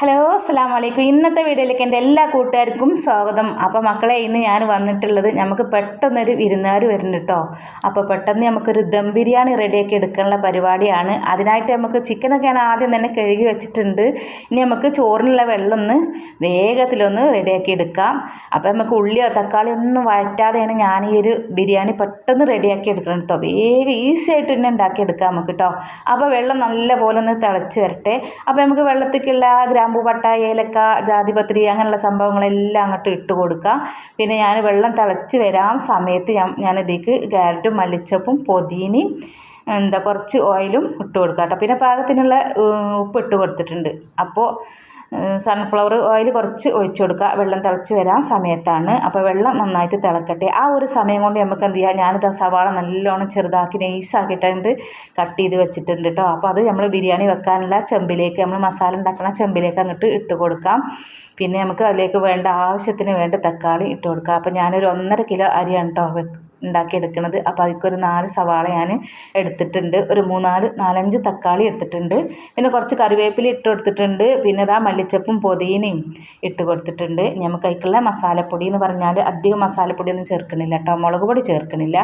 Hello അസ്സാം വലൈക്കും ഇന്നത്തെ വീഡിയോയിലേക്ക് എന്റെ എല്ലാ കൂട്ടുകാർക്കും സ്വാഗതം. അപ്പോൾ മക്കളെ ഇന്ന് ഞാൻ വന്നിട്ടുള്ളത് നമുക്ക് പെട്ടെന്നൊരു വിരുന്നുകാർ വരുന്നുണ്ട് കേട്ടോ. അപ്പോൾ പെട്ടെന്ന് നമുക്കൊരു ദം ബിരിയാണി റെഡിയാക്കി എടുക്കാനുള്ള പരിപാടിയാണ്. അതിനായിട്ട് നമുക്ക് ചിക്കനൊക്കെ ഞാൻ ആദ്യം തന്നെ കഴുകി വെച്ചിട്ടുണ്ട്. ഇനി നമുക്ക് ചോറിനുള്ള വെള്ളം ഒന്ന് വേഗത്തിലൊന്ന് റെഡിയാക്കി എടുക്കാം. അപ്പോൾ നമുക്ക് ഉള്ളിയോ തക്കാളിയോ ഒന്നും വഴറ്റാതെയാണ് ഞാൻ ഈ ഒരു ബിരിയാണി പെട്ടെന്ന് റെഡിയാക്കി എടുക്കണം കേട്ടോ. വേഗം ഈസി ആയിട്ട് തന്നെ ഉണ്ടാക്കി എടുക്കാം നമുക്ക് കേട്ടോ. അപ്പോൾ വെള്ളം നല്ലപോലെ ഒന്ന് തിളച്ച് വരട്ടെ. അപ്പോൾ നമുക്ക് വെള്ളത്തേക്കുള്ള ഗ്രാമ്പു പട്ട ഏലക്ക ജാതിപത്രി അങ്ങനെയുള്ള സംഭവങ്ങളെല്ലാം അങ്ങോട്ട് ഇട്ട് കൊടുക്കുക. പിന്നെ ഞാൻ വെള്ളം തിളച്ച് വരാൻ സമയത്ത് ഞാൻ ഞാൻ ഇതിലേക്ക് ക്യാരറ്റും മല്ലിച്ചപ്പും പൊതിനയും എന്താ കുറച്ച് ഓയിലും ഇട്ട് കൊടുക്കുക കേട്ടോ. പിന്നെ പാകത്തിനുള്ള ഉപ്പ് ഇട്ട് കൊടുത്തിട്ടുണ്ട്. അപ്പോൾ സൺഫ്ലവർ ഓയിൽ കുറച്ച് ഒഴിച്ചു കൊടുക്കുക. വെള്ളം തിളച്ച് വരാൻ സമയത്താണ്. അപ്പോൾ വെള്ളം നന്നായിട്ട് തിളക്കട്ടെ. ആ ഒരു സമയം കൊണ്ട് നമുക്ക് എന്ത് ചെയ്യാം? ഞാനിത് സവാള നല്ലോണം ചെറുതാക്കി നൈസാക്കിയിട്ടുണ്ട്. കട്ട് ചെയ്ത് വെച്ചിട്ടുണ്ട് കേട്ടോ അപ്പോൾ അത് നമ്മൾ ബിരിയാണി വെക്കാനുള്ള ചെമ്പിലേക്ക് നമ്മൾ മസാല ഉണ്ടാക്കുന്ന ചെമ്പിലേക്ക് അങ്ങോട്ട് ഇട്ട് കൊടുക്കാം. പിന്നെ നമുക്ക് അതിലേക്ക് വേണ്ട ആവശ്യത്തിന് വേണ്ട തക്കാളി ഇട്ട് കൊടുക്കാം. അപ്പോൾ ഞാനൊരു ഒന്നര കിലോ അരിയാണ് കേട്ടോ ഉണ്ടാക്കിയെടുക്കുന്നത് അപ്പോൾ അതിക്കൊരു നാല് സവാള ഞാൻ എടുത്തിട്ടുണ്ട്. ഒരു മൂന്നാൽ നാലഞ്ച് തക്കാളി എടുത്തിട്ടുണ്ട്. പിന്നെ കുറച്ച് കറിവേപ്പില ഇട്ട് കൊടുത്തിട്ടുണ്ട്. പിന്നെ ഇതാ മല്ലിച്ചപ്പും പൊതിനയും ഇട്ട് കൊടുത്തിട്ടുണ്ട്. നമുക്ക് അതിക്കുള്ള മസാലപ്പൊടി എന്ന് പറഞ്ഞാൽ അധികം മസാലപ്പൊടിയൊന്നും ചേർക്കണില്ല കേട്ടോ. മുളക് പൊടി ചേർക്കണില്ല.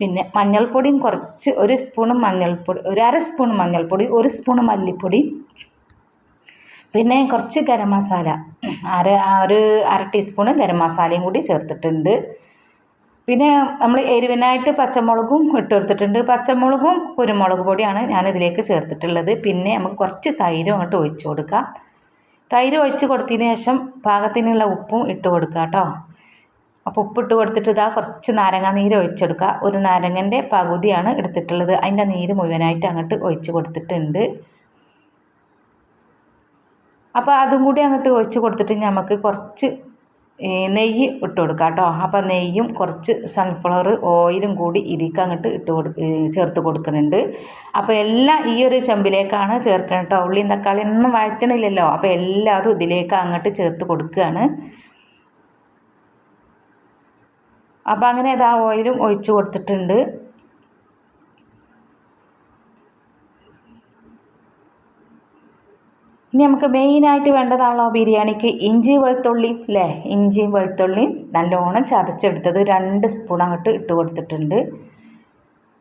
പിന്നെ മഞ്ഞൾപ്പൊടിയും കുറച്ച് ഒരു സ്പൂണും മഞ്ഞൾപ്പൊടി ഒരു അര സ്പൂൺ മഞ്ഞൾപ്പൊടി ഒരു സ്പൂൺ മല്ലിപ്പൊടി. പിന്നെ കുറച്ച് ഗരം മസാല. അര ഒരു അര ടീസ്പൂൺ ഗരം മസാലയും കൂടി ചേർത്തിട്ടുണ്ട്. പിന്നെ നമ്മൾ എരിവിനായിട്ട് പച്ചമുളകും ഇട്ട് കൊടുത്തിട്ടുണ്ട്. പച്ചമുളകും കുരുമുളക് പൊടിയാണ് ഞാനിതിലേക്ക് ചേർത്തിട്ടുള്ളത്. പിന്നെ നമുക്ക് കുറച്ച് തൈരും അങ്ങോട്ട് ഒഴിച്ച് കൊടുക്കാം. തൈര് ഒഴിച്ച് കൊടുത്തതിന് ശേഷം പാകത്തിനുള്ള ഉപ്പും ഇട്ട് കൊടുക്കുക കേട്ടോ. അപ്പോൾ ഉപ്പിട്ട് കൊടുത്തിട്ട് ഇതാ കുറച്ച് നാരങ്ങ നീര് ഒഴിച്ചെടുക്കുക ഒരു നാരങ്ങന്റെ പകുതിയാണ് എടുത്തിട്ടുള്ളത്. അതിന്റെ നീര് മുഴുവനായിട്ട് അങ്ങോട്ട് ഒഴിച്ച് കൊടുത്തിട്ടുണ്ട്. അപ്പോൾ അതും കൂടി അങ്ങോട്ട് ഒഴിച്ച് കൊടുത്തിട്ട് നമുക്ക് കുറച്ച് നെയ്യ് ഇട്ട് കൊടുക്കുക കേട്ടോ അപ്പോൾ നെയ്യും കുറച്ച് സൺഫ്ലവർ ഓയിലും കൂടി ഇതിക്ക് അങ്ങോട്ട് ഇട്ട് കൊടു ചേർത്ത് കൊടുക്കുന്നുണ്ട് അപ്പോൾ എല്ലാം ഈ ഒരു ചെമ്പിലേക്കാണ് ചേർക്കണം കേട്ടോ ഉള്ളിയും തക്കാളി ഒന്നും വഴറ്റണില്ലല്ലോ. അപ്പോൾ എല്ലാതും ഇതിലേക്ക് അങ്ങോട്ട് ചേർത്ത് കൊടുക്കുകയാണ് അപ്പോൾ അങ്ങനെ ഇതാ ഓയിലും ഒഴിച്ച് കൊടുത്തിട്ടുണ്ട്. ഇനി നമുക്ക് മെയിനായിട്ട് വേണ്ടതാണല്ലോ ബിരിയാണിക്ക് ഇഞ്ചി വെളുത്തുള്ളി അല്ലേ ഇഞ്ചിയും വെളുത്തുള്ളിയും നല്ലോണം ചതച്ചെടുത്തത് രണ്ട് സ്പൂൺ അങ്ങോട്ട് ഇട്ട് കൊടുത്തിട്ടുണ്ട്.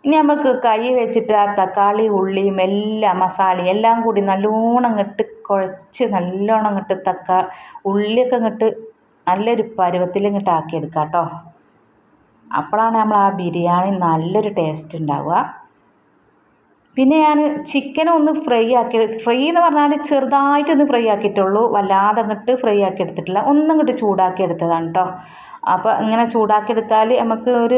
ഇനി നമുക്ക് കൈ വെച്ചിട്ട് ആ തക്കാളി ഉള്ളിയും എല്ലാം മസാലയും എല്ലാം കൂടി നല്ലോണം അങ്ങോട്ട് കുഴച്ച് നല്ലോണം അങ്ങോട്ട് തക്കാ ഉള്ളിയൊക്കെ അങ്ങോട്ട് നല്ലൊരു പരുവത്തിൽ ഇങ്ങോട്ട് ആക്കിയെടുക്കാം കേട്ടോ. അപ്പോഴാണ് നമ്മൾ ആ ബിരിയാണി നല്ലൊരു ടേസ്റ്റ് ഉണ്ടാവുക. പിന്നെ ഞാൻ ചിക്കൻ ഒന്ന് ഫ്രൈ ആക്കി ഫ്രൈ എന്ന് പറഞ്ഞാൽ ചെറുതായിട്ടൊന്ന് ഫ്രൈ ആക്കിയിട്ടുള്ളൂ. വല്ലാതെ അങ്ങോട്ട് ഫ്രൈ ആക്കി എടുത്തിട്ടില്ല. ഒന്നങ്ങോട്ട് ചൂടാക്കി എടുത്തതാണ് കേട്ടോ അപ്പോൾ ഇങ്ങനെ ചൂടാക്കി എടുത്താൽ നമുക്ക് ഒരു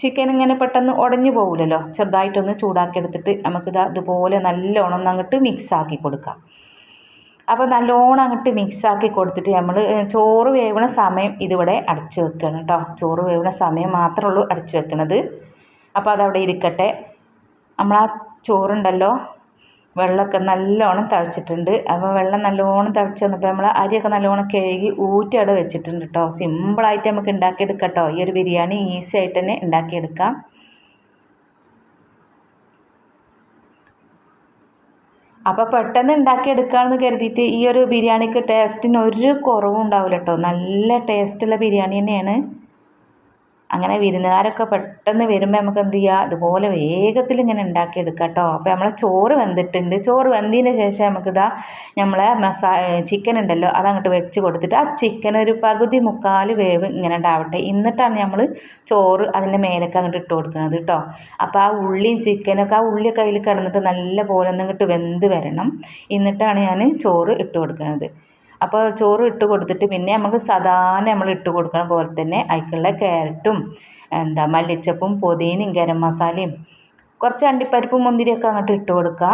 ചിക്കൻ ഇങ്ങനെ പെട്ടെന്ന് ഉടഞ്ഞു പോകില്ലല്ലോ ചെറുതായിട്ടൊന്ന് ചൂടാക്കി എടുത്തിട്ട് നമുക്കിത് അതുപോലെ നല്ലോണം ഒന്ന് അങ്ങോട്ട് മിക്സ് ആക്കി കൊടുക്കാം. അപ്പോൾ നല്ലോണം അങ്ങോട്ട് മിക്സ് ആക്കി കൊടുത്തിട്ട് നമ്മൾ ചോറ് വേവണ സമയം ഇതിവിടെ അടച്ചു വെക്കണം കേട്ടോ ചോറ് വേവണ സമയം മാത്രമേ ഉള്ളൂ അടച്ചു വെക്കണത്. അപ്പോൾ അതവിടെ ഇരിക്കട്ടെ. നമ്മൾ ആ ചോറുണ്ടല്ലോ വെള്ളമൊക്കെ നല്ലോണം തിളച്ചിട്ടുണ്ട്. അപ്പോൾ വെള്ളം നല്ലോണം തിളച്ച് വന്നപ്പോൾ നമ്മൾ അരിയൊക്കെ നല്ലോണം കഴുകി ഊറ്റി അവിടെ വെച്ചിട്ടുണ്ട് കേട്ടോ. സിമ്പിളായിട്ട് നമുക്ക് ഉണ്ടാക്കിയെടുക്കാം കേട്ടോ. ഈ ഒരു ബിരിയാണി ഈസി ആയിട്ട് തന്നെ ഉണ്ടാക്കിയെടുക്കാം. അപ്പോൾ പെട്ടെന്ന് ഉണ്ടാക്കിയെടുക്കാമെന്ന് കരുതിയിട്ട് ഈ ഒരു ബിരിയാണിക്ക് ടേസ്റ്റിന് ഒരു കുറവും ഉണ്ടാവില്ല കേട്ടോ. നല്ല ടേസ്റ്റുള്ള ബിരിയാണി തന്നെയാണ്. അങ്ങനെ വിരുന്നുകാരൊക്കെ പെട്ടെന്ന് വരുമ്പോൾ നമുക്ക് എന്ത് ചെയ്യുക ഇതുപോലെ വേഗത്തിൽ ഇങ്ങനെ ഉണ്ടാക്കിയെടുക്കാം കേട്ടോ അപ്പോൾ നമ്മളെ ചോറ് വെന്തിട്ടുണ്ട്. ചോറ് വെന്തതിന് ശേഷം നമുക്കിതാ നമ്മളെ മസാ ചിക്കൻ ഉണ്ടല്ലോ അതങ്ങോട്ട് വെച്ച് കൊടുത്തിട്ട് ആ ചിക്കൻ ഒരു പകുതി മുക്കാൽ വേവ് ഇങ്ങനെ ഉണ്ടാവട്ടെ. എന്നിട്ടാണ് നമ്മൾ ചോറ് അതിന്റെ മേലൊക്കെ അങ്ങോട്ട് ഇട്ട് കൊടുക്കുന്നത് കേട്ടോ. അപ്പോൾ ആ ഉള്ളിയും ചിക്കനൊക്കെ ആ ഉള്ളിയൊക്കെ അതിൽ കിടന്നിട്ട് നല്ല പോലെ ഒന്നിങ്ങോട്ട് വെന്ത് വരണം. എന്നിട്ടാണ് ഞാൻ ചോറ് ഇട്ട് കൊടുക്കുന്നത്. അപ്പോൾ ചോറ് ഇട്ട് കൊടുത്തിട്ട് പിന്നെ നമുക്ക് സാധാരണ നമ്മൾ ഇട്ട് കൊടുക്കണ പോലെ തന്നെ അതിക്കുള്ള ക്യാരറ്റും എന്താ മല്ലിച്ചപ്പും പുതിനയും ഗരം മസാലയും കുറച്ച് അണ്ടിപ്പരിപ്പും മുന്തിരിയൊക്കെ അങ്ങോട്ട് ഇട്ട് കൊടുക്കുക.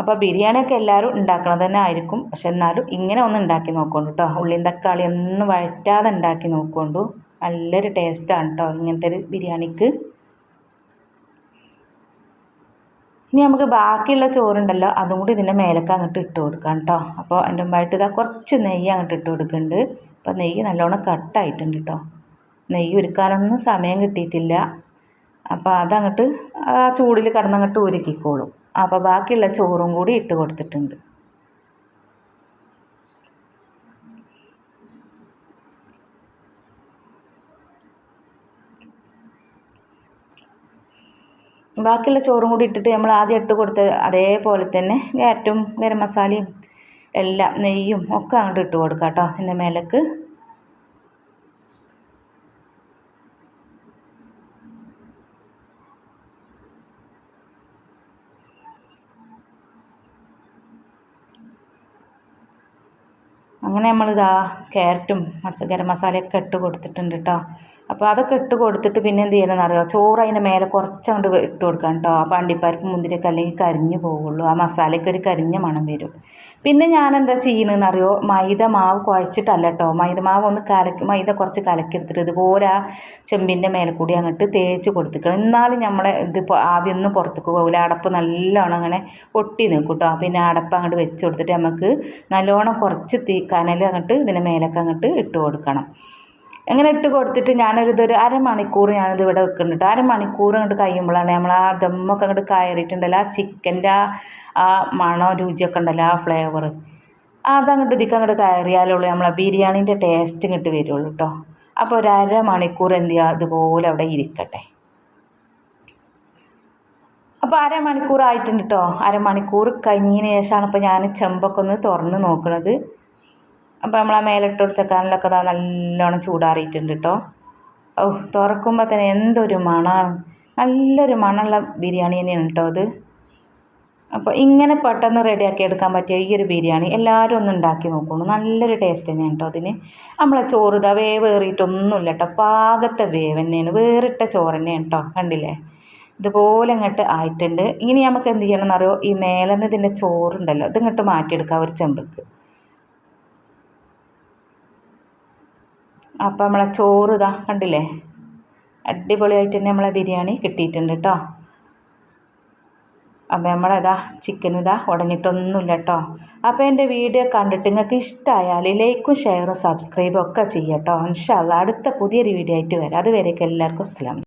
അപ്പോൾ ബിരിയാണിയൊക്കെ എല്ലാവരും ഉണ്ടാക്കണത് തന്നെ ആയിരിക്കും. പക്ഷെ എന്നാലും ഇങ്ങനെ ഒന്ന് ഉണ്ടാക്കി നോക്കൊണ്ടു കേട്ടോ. ഉള്ളിയും തക്കാളി ഒന്നും വഴറ്റാതെ ഉണ്ടാക്കി നോക്കൊണ്ടു നല്ലൊരു ടേസ്റ്റാണ് കേട്ടോ ഇങ്ങനത്തെ ഒരു ബിരിയാണിക്ക്. ഇനി നമുക്ക് ബാക്കിയുള്ള ചോറുണ്ടല്ലോ അതും കൂടി ഇതിന്റെ മേലേക്ക് അങ്ങോട്ട് ഇട്ട് കൊടുക്കാം കേട്ടോ. അപ്പോൾ അതിന്റെ മുമ്പായിട്ട് ഇതാ കുറച്ച് നെയ്യ് അങ്ങോട്ട് ഇട്ട് കൊടുക്കുന്നുണ്ട്. അപ്പോൾ നെയ്യ് നല്ലോണം കട്ടായിട്ടുണ്ട് കേട്ടോ. നെയ്യ് ഒരുക്കാനൊന്നും സമയം കിട്ടിയിട്ടില്ല. അപ്പോൾ അതങ്ങോട്ട് ആ ചൂടിൽ കിടന്നങ്ങോട്ട് ഉരുക്കിക്കോളും. അപ്പോൾ ബാക്കിയുള്ള ചോറും കൂടി ഇട്ട് കൊടുത്തിട്ടുണ്ട്. ബാക്കിയുള്ള ചോറും കൂടി ഇട്ടിട്ട് നമ്മൾ ആദ്യം ഇട്ട് കൊടുത്ത അതേപോലെ തന്നെ ക്യാരറ്റും ഗരം മസാലയും എല്ലാം നെയ്യും ഒക്കെ അങ്ങോട്ട് ഇട്ട് കൊടുക്കാം കേട്ടോ അതിന്റെ മേലേക്ക്. അങ്ങനെ നമ്മളിതാ ക്യാരറ്റും മസ ഗരം മസാലയൊക്കെ ഇട്ട് കൊടുത്തിട്ടുണ്ട് കേട്ടോ. അപ്പോൾ അതൊക്കെ ഇട്ട് കൊടുത്തിട്ട് പിന്നെ എന്ത് ചെയ്യണമെന്ന് എന്നറിയോ ചോറ് അതിന്റെ മേലെ കുറച്ചങ്ങോട്ട് ഇട്ട് കൊടുക്കാം കേട്ടോ അപ്പോൾ അണ്ടിപ്പരിപ്പ് മുന്തിരിയൊക്കെ അല്ലെങ്കിൽ കരിഞ്ഞു പോവുള്ളൂ. ആ മസാലയ്ക്ക് ഒരു കരിഞ്ഞ മണം വരും. പിന്നെ ഞാൻ എന്താ ചെയ്യണമെന്ന് അറിയോ? മൈദ മാവ് കുഴച്ചിട്ടല്ല കേട്ടോ മൈദ മാവ് ഒന്ന് കലക്കി മൈദ കുറച്ച് കലക്കിയെടുത്തിട്ട് ഇതുപോലെ ആ ചെമ്പിന്റെ മേലെ കൂടി അങ്ങോട്ട് തേച്ച് കൊടുത്തിക്കണം. എന്നാലും നമ്മളെ ഇത് ആവിയൊന്നും പുറത്തേക്ക് പോകില്ല അടപ്പ് നല്ലോണം അങ്ങനെ ഒട്ടി നിൽക്കും കേട്ടോ പിന്നെ അടപ്പ് അങ്ങോട്ട് വെച്ച് കൊടുത്തിട്ട് നമുക്ക് നല്ലോണം കുറച്ച് തീ കനൽ അങ്ങോട്ട് ഇതിന്റെ മേലൊക്കെ അങ്ങോട്ട് ഇട്ട് കൊടുക്കണം. അങ്ങനെ ഇട്ട് കൊടുത്തിട്ട് ഞാനൊരിതൊരു അരമണിക്കൂർ ഞാനിത് ഇവിടെ വെക്കുന്നുണ്ട്. അരമണിക്കൂർ അങ്ങോട്ട് കഴിയുമ്പോഴാണ് നമ്മൾ ആ ദമ്മൊക്കെ അങ്ങോട്ട് കയറിയിട്ടുണ്ടല്ലോ ആ ചിക്കന്റെ ആ ആ മണോ രുചിയൊക്കെ ഉണ്ടല്ലോ ആ ഫ്ലേവർ അതങ്ങോട്ട് ഇതിക്ക് അങ്ങോട്ട് കയറിയാലുള്ളൂ നമ്മളെ ബിരിയാണീന്റെ ടേസ്റ്റ് ഇങ്ങോട്ട് വരുള്ളൂ കേട്ടോ അപ്പോൾ ഒരു അരമണിക്കൂർ എന്ത് ചെയ്യുക അതുപോലെ അവിടെ ഇരിക്കട്ടെ. അപ്പോൾ അരമണിക്കൂർ ആയിട്ടുണ്ട് കേട്ടോ അരമണിക്കൂർ കഴിഞ്ഞതിന് ശേഷമാണ് ഇപ്പോൾ ഞാൻ ചെമ്പൊക്കെ ഒന്ന് തുറന്ന് നോക്കുന്നത് അപ്പോൾ നമ്മൾ ആ മേലിട്ട് കൊടുത്ത കനലൊക്കെ ഇതാ നല്ലോണം ചൂടാറിയിട്ടുണ്ട് കേട്ടോ ഓ തുറക്കുമ്പോൾ തന്നെ എന്തൊരു മണമാണ് നല്ലൊരു മണമുള്ള ബിരിയാണി തന്നെയാണ് കേട്ടോ അത്. അപ്പോൾ ഇങ്ങനെ പെട്ടെന്ന് റെഡിയാക്കി എടുക്കാൻ പറ്റിയ ഈ ഒരു ബിരിയാണി എല്ലാവരും ഒന്ന് ഉണ്ടാക്കി നോക്കുള്ളൂ നല്ലൊരു ടേസ്റ്റ് തന്നെയാണ് കേട്ടോ അതിന്. നമ്മളെ ചോറ് ഇതാ വേവ് ഏറിയിട്ടൊന്നുമില്ല കേട്ടോ പാകത്തെ വേവ് തന്നെയാണ്. വേറിട്ട ചോറ് തന്നെയാണ് കേട്ടോ കണ്ടില്ലേ? ഇതുപോലെ ഇങ്ങോട്ട് ആയിട്ടുണ്ട്. ഇനി നമുക്ക് എന്ത് ചെയ്യണം എന്നറിയോ ഈ മേലെന്ന് ഇതിന്റെ ചോറുണ്ടല്ലോ ഇതിങ്ങോട്ട് മാറ്റിയെടുക്കാം ഒരു ചെമ്പക്ക്. അപ്പം നമ്മളെ ചോറ് ഇതാ കണ്ടില്ലേ? അടിപൊളിയായിട്ട് തന്നെ നമ്മളെ ബിരിയാണി കിട്ടിയിട്ടുണ്ട് കേട്ടോ അപ്പോൾ നമ്മളതാ ചിക്കൻ ഇതാ ഉടഞ്ഞിട്ടൊന്നുമില്ല കേട്ടോ അപ്പോൾ എന്റെ വീഡിയോ കണ്ടിട്ട് നിങ്ങൾക്ക് ഇഷ്ടമായാൽ ലൈക്കും ഷെയറും സബ്സ്ക്രൈബും ഒക്കെ ചെയ്യാം കേട്ടോ ഇൻഷാല്ല അടുത്ത പുതിയൊരു വീഡിയോ ആയിട്ട് വരാം. അതുവരേക്കും എല്ലാവർക്കും അസ്ലാം